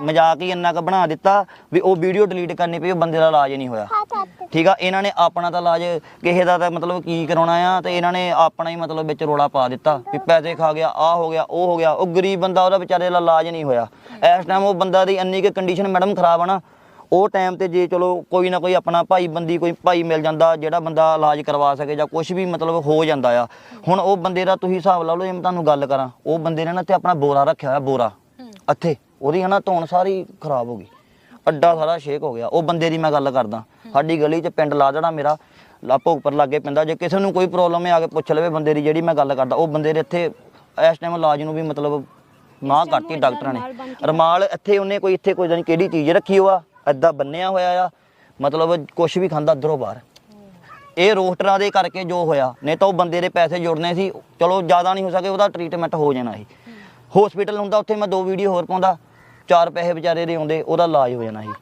ਮਜ਼ਾਕ ਹੀ ਇੰਨਾ ਕੁ ਬਣਾ ਦਿੱਤਾ ਵੀ ਉਹ ਵੀਡੀਓ ਡਿਲੀਟ ਕਰਨੀ ਪਈ ਉਹ ਬੰਦੇ ਦਾ ਇਲਾਜ ਨਹੀਂ ਹੋਇਆ। ਠੀਕ ਆ ਇਹਨਾਂ ਨੇ ਆਪਣਾ ਤਾਂ ਇਲਾਜ ਕਿਸੇ ਦਾ ਤਾਂ ਮਤਲਬ ਕੀ ਕਰਾਉਣਾ ਆ ਤੇ ਇਹਨਾਂ ਨੇ ਆਪਣਾ ਹੀ ਮਤਲਬ ਵਿੱਚ ਰੋਲਾ ਪਾ ਦਿੱਤਾ ਵੀ ਪੈਸੇ ਖਾ ਗਿਆ ਆ ਹੋ ਗਿਆ ਉਹ ਹੋ ਗਿਆ ਉਹ ਗਰੀਬ ਬੰਦਾ ਉਹਦਾ ਵਿਚਾਰੇ ਦਾ ਇਲਾਜ ਨਹੀਂ ਹੋਇਆ। ਇਸ ਟਾਈਮ ਉਹ ਬੰਦਾ ਦੀ ਇੰਨੀ ਕਿ ਕੰਡੀਸ਼ਨ ਮੈਡਮ ਖਰਾਬ ਆ ਨਾ ਉਹ ਟਾਈਮ ਤੇ ਜੇ ਚਲੋ ਕੋਈ ਨਾ ਕੋਈ ਆਪਣਾ ਭਾਈ ਬੰਦੀ ਕੋਈ ਭਾਈ ਮਿਲ ਜਾਂਦਾ ਜਿਹੜਾ ਬੰਦਾ ਇਲਾਜ ਕਰਵਾ ਸਕੇ ਜਾਂ ਕੁਝ ਵੀ ਮਤਲਬ ਹੋ ਜਾਂਦਾ ਆ। ਹੁਣ ਉਹ ਬੰਦੇ ਦਾ ਤੁਸੀਂ ਹਿਸਾਬ ਲਾ ਲਓ ਜੇ ਮੈਂ ਤੁਹਾਨੂੰ ਗੱਲ ਕਰਾਂ ਉਹ ਬੰਦੇ ਨੇ ਨਾ ਤੇ ਆਪਣਾ ਬੋਰਾ ਰੱਖਿਆ ਹੋਇਆ ਬੋਰਾ ਇੱਥੇ। ਉਹਦੀ ਹਨਾ ਧੌਣ ਸਾਰੀ ਖਰਾਬ ਹੋ ਗਈ। ਅੱਡਾ ਸਾਰਾ ਸ਼ੇਕ ਹੋ ਗਿਆ। ਉਹ ਬੰਦੇ ਦੀ ਮੈਂ ਗੱਲ ਕਰਦਾ। ਸਾਡੀ ਗਲੀ 'ਚ ਪਿੰਡ ਲਾਦੜਾ ਮੇਰਾ। ਲਾ ਭੋਗਪੁਰ ਲਾਗੇ ਪੈਂਦਾ। ਜੇ ਕਿਸੇ ਨੂੰ ਕੋਈ ਪ੍ਰੋਬਲਮ ਹੈ ਆ ਕੇ ਪੁੱਛ ਲਵੇ ਬੰਦੇ ਦੀ ਜਿਹੜੀ ਮੈਂ ਗੱਲ ਕਰਦਾ ਉਹ ਬੰਦੇ ਦੇ ਇੱਥੇ ਇਸ ਟਾਈਮ ਇਲਾਜ ਨੂੰ ਵੀ ਮਤਲਬ ਨਾ ਕਰਤੀ ਡਾਕਟਰਾਂ ਨੇ। ਰਮਾਲ ਇੱਥੇ ਉਹਨੇ ਕੋਈ ਇੱਥੇ ਕੋਈ ਜਾਨੀ ਕਿਹੜੀ ਚੀਜ਼ ਰੱਖੀ ਹੋਆ ਐਦਾਂ ਬੰਨਿਆ ਹੋਇਆ ਆ। ਮਤਲਬ ਕੁਝ ਵੀ ਖਾਂਦਾ ਅੰਦਰੋਂ ਬਾਹਰ। ਇਹ ਰੋਸਟਰਾਂ ਦੇ ਕਰਕੇ ਜੋ ਹੋਇਆ ਨਹੀਂ ਤਾਂ ਉਹ ਬੰਦੇ ਦੇ ਪੈਸੇ ਜੁੜਨੇ ਸੀ। ਚਲੋ ਜ਼ਿਆਦਾ ਨਹੀਂ ਹੋ ਸਕੇ ਉਹਦਾ ਟ੍ਰੀਟਮੈਂਟ ਹੋ ਜਾਣਾ ਸੀ। ਹਸਪੀਟਲ ਹੁੰਦਾ ਉੱਥੇ ਮੈਂ ਦੋ ਵੀਡੀਓ ਹੋਰ ਪਾਉਂਦਾ। ਚਾਰ ਪੈਸੇ ਵਿਚਾਰੇ ਦੇ ਆਉਂਦੇ ਉਹਦਾ ਇਲਾਜ ਹੋ ਜਾਣਾ ਸੀ।